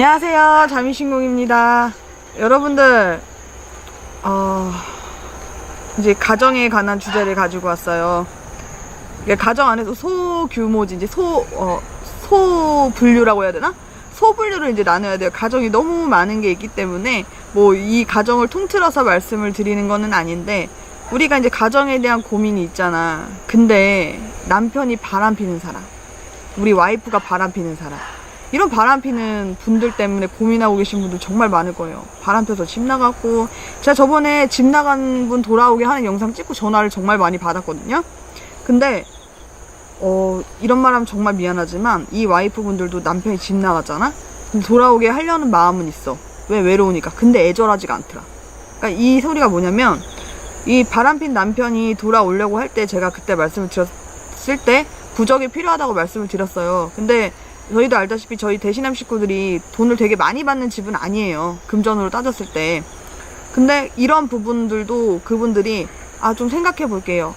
안녕하세요. 자미신공입니다. 여러분들, 어, 이제 가정에 관한 주제를 가지고 왔어요. 가정 안에서 소규모지, 이제 소, 어, 소 분류라고 해야 되나? 소 분류를 이제 나눠야 돼요. 가정이 너무 많은 게 있기 때문에, 뭐, 이 가정을 통틀어서 말씀을 드리는 거는 아닌데, 우리가 이제 가정에 대한 고민이 있잖아. 근데 남편이 바람 피는 사람. 우리 와이프가 바람 피는 사람. 이런 바람 피는 분들 때문에 고민하고 계신 분들 정말 많을 거예요. 바람 펴서 집 나갔고, 제가 저번에 집 나간 분 돌아오게 하는 영상 찍고 전화를 정말 많이 받았거든요. 근데, 어, 이런 말 하면 정말 미안하지만, 이 와이프 분들도 남편이 집 나갔잖아? 돌아오게 하려는 마음은 있어. 왜 외로우니까. 근데 애절하지가 않더라. 그러니까 이 소리가 뭐냐면, 이 바람핀 남편이 돌아오려고 할 때 제가 그때 말씀을 드렸을 때 부적이 필요하다고 말씀을 드렸어요. 근데 저희도 알다시피 저희 대신남 식구들이 돈을 되게 많이 받는 집은 아니에요. 금전으로 따졌을 때. 근데 이런 부분들도 그분들이 아 좀 생각해 볼게요.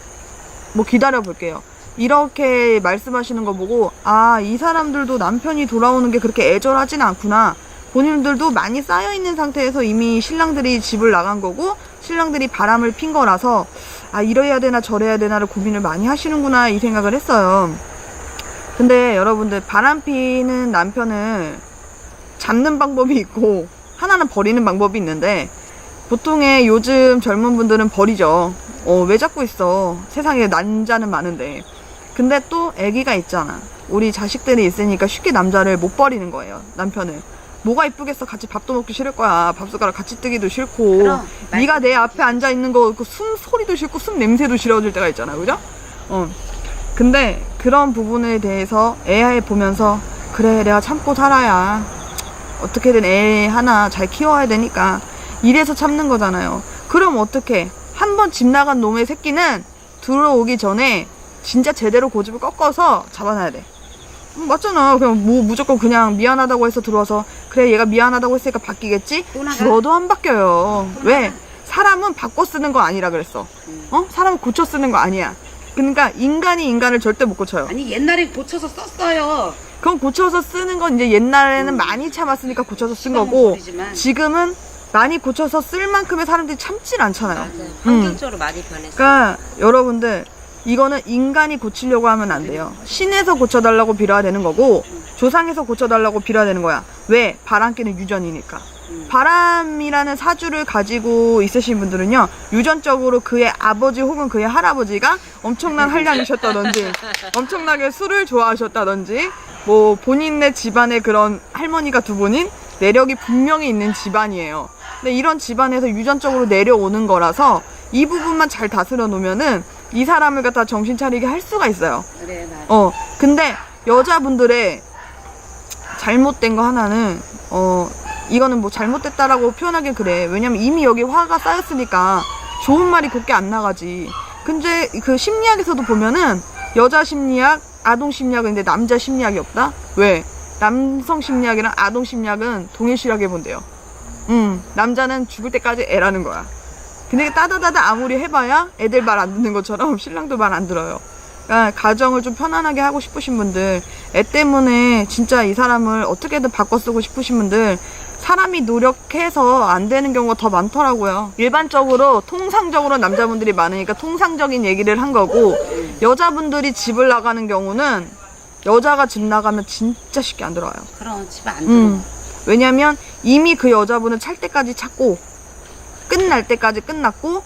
뭐 기다려 볼게요. 이렇게 말씀하시는 거 보고 아 이 사람들도 남편이 돌아오는 게 그렇게 애절하진 않구나. 본인들도 많이 쌓여 있는 상태에서 이미 신랑들이 집을 나간 거고 신랑들이 바람을 핀 거라서 아 이래야 되나 저래야 되나를 고민을 많이 하시는구나 이 생각을 했어요. 근데 여러분들 바람 피는 남편을 잡는 방법이 있고 하나는 버리는 방법이 있는데 보통의 요즘 젊은 분들은 버리죠. 어, 왜 잡고 있어? 세상에 남자는 많은데. 근데 또 아기가 있잖아. 우리 자식들이 있으니까 쉽게 남자를 못 버리는 거예요. 남편을. 뭐가 이쁘겠어? 같이 밥도 먹기 싫을 거야. 밥숟가락 같이 뜨기도 싫고. 그럼, 네가 내 앞에 앉아 있는 거, 그 숨 소리도 싫고 숨 냄새도 싫어질 때가 있잖아. 그죠? 어. 근데 그런 부분에 대해서 애 보면서 그래 내가 참고 살아야 어떻게든 애 하나 잘 키워야 되니까 이래서 참는 거잖아요. 그럼 어떻게? 한 번 집 나간 놈의 새끼는 들어오기 전에 진짜 제대로 고집을 꺾어서 잡아놔야 돼. 음, 맞잖아. 그냥 뭐 무조건 그냥 미안하다고 해서 들어와서 그래 얘가 미안하다고 했으니까 바뀌겠지? 죽어도 안 바뀌어요. 또 왜? 사람은 바꿔 쓰는 거 아니라 그랬어. 음. 어? 사람은 고쳐 쓰는 거 아니야. 그러니까 인간이 인간을 절대 못 고쳐요. 아니 옛날에 고쳐서 썼어요. 그럼 고쳐서 쓰는 건 이제 옛날에는 많이 참았으니까 고쳐서 쓴 시간은 거고 버리지만. 지금은 많이 고쳐서 쓸 만큼의 사람들이 참질 않잖아요. 맞아요. 환경적으로 많이 변했어요. 그러니까 여러분들 이거는 인간이 고치려고 하면 안 돼요. 신에서 고쳐달라고 빌어야 되는 거고 조상에서 고쳐달라고 빌어야 되는 거야. 왜? 바람기는 유전이니까. 음. 바람이라는 사주를 가지고 있으신 분들은요 유전적으로 그의 아버지 혹은 그의 할아버지가 엄청난 한량이셨다든지 엄청나게 술을 좋아하셨다든지 뭐 본인의 집안에 그런 할머니가 두 분인 내력이 분명히 있는 집안이에요. 근데 이런 집안에서 유전적으로 내려오는 거라서 이 부분만 잘 다스려 놓으면은 이 사람을 갖다 정신 차리게 할 수가 있어요. 그래 나. 어, 근데 여자분들의 잘못된 거 하나는, 어, 이거는 뭐 잘못됐다라고 표현하기 그래. 왜냐면 이미 여기 화가 쌓였으니까 좋은 말이 곱게 안 나가지. 근데 그 심리학에서도 보면은 여자 심리학, 아동 심리학은 근데 남자 심리학이 없다? 왜? 남성 심리학이랑 아동 심리학은 동일시하게 본대요. 음, 남자는 죽을 때까지 애라는 거야. 근데 따다다다 아무리 해봐야 애들 말 안 듣는 것처럼 신랑도 말 안 들어요. 그러니까 가정을 좀 편안하게 하고 싶으신 분들, 애 때문에 진짜 이 사람을 어떻게든 바꿔 쓰고 싶으신 분들, 사람이 노력해서 안 되는 경우가 더 많더라고요. 일반적으로 통상적으로 남자분들이 많으니까 통상적인 얘기를 한 거고, 여자분들이 집을 나가는 경우는 여자가 집 나가면 진짜 쉽게 안 들어와요. 그럼 집에 안 들어. 음. 왜냐면 이미 그 여자분을 찰 때까지 찾고 끝날 때까지 끝났고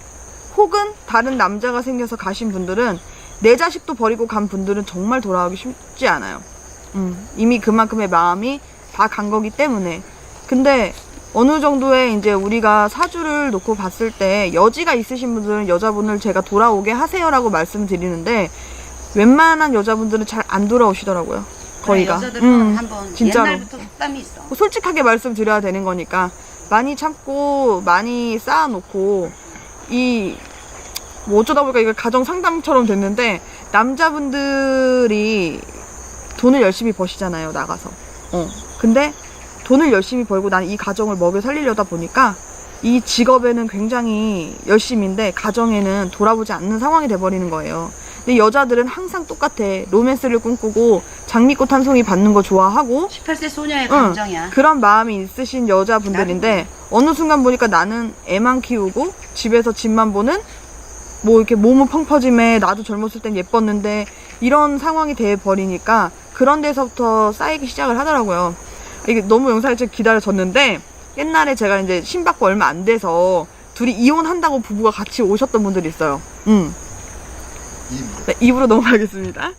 혹은 다른 남자가 생겨서 가신 분들은 내 자식도 버리고 간 분들은 정말 돌아오기 쉽지 않아요. 음, 이미 그만큼의 마음이 다 간 거기 때문에. 근데 어느 정도의 이제 우리가 사주를 놓고 봤을 때 여지가 있으신 분들은 여자분을 제가 돌아오게 하세요라고 말씀드리는데 웬만한 여자분들은 잘 안 돌아오시더라고요. 거의가. 여자들은 음, 한번 진짜로. 옛날부터 속담이 있어. 뭐 솔직하게 말씀드려야 되는 거니까 많이 참고 많이 쌓아놓고 이 뭐 어쩌다 보니까 이거 가정 상담처럼 됐는데 남자분들이 돈을 열심히 버시잖아요 나가서 어 근데 돈을 열심히 벌고 난 이 가정을 먹여 살리려다 보니까 이 직업에는 굉장히 열심인데 가정에는 돌아보지 않는 상황이 돼버리는 거예요 근데 여자들은 항상 똑같아. 로맨스를 꿈꾸고 장미꽃 한 송이 받는 거 좋아하고 18세 소녀의 응, 감정이야. 그런 마음이 있으신 여자분들인데 어느 순간 보니까 나는 애만 키우고 집에서 집만 보는 뭐 이렇게 몸은 펑퍼짐에 나도 젊었을 땐 예뻤는데 이런 상황이 돼 버리니까 그런 데서부터 쌓이기 시작을 하더라고요. 이게 너무 영상을 좀 기다려졌는데 옛날에 제가 이제 신받고 얼마 안 돼서 둘이 이혼한다고 부부가 같이 오셨던 분들이 있어요. 음. 이 네, 입으로 넘어가겠습니다.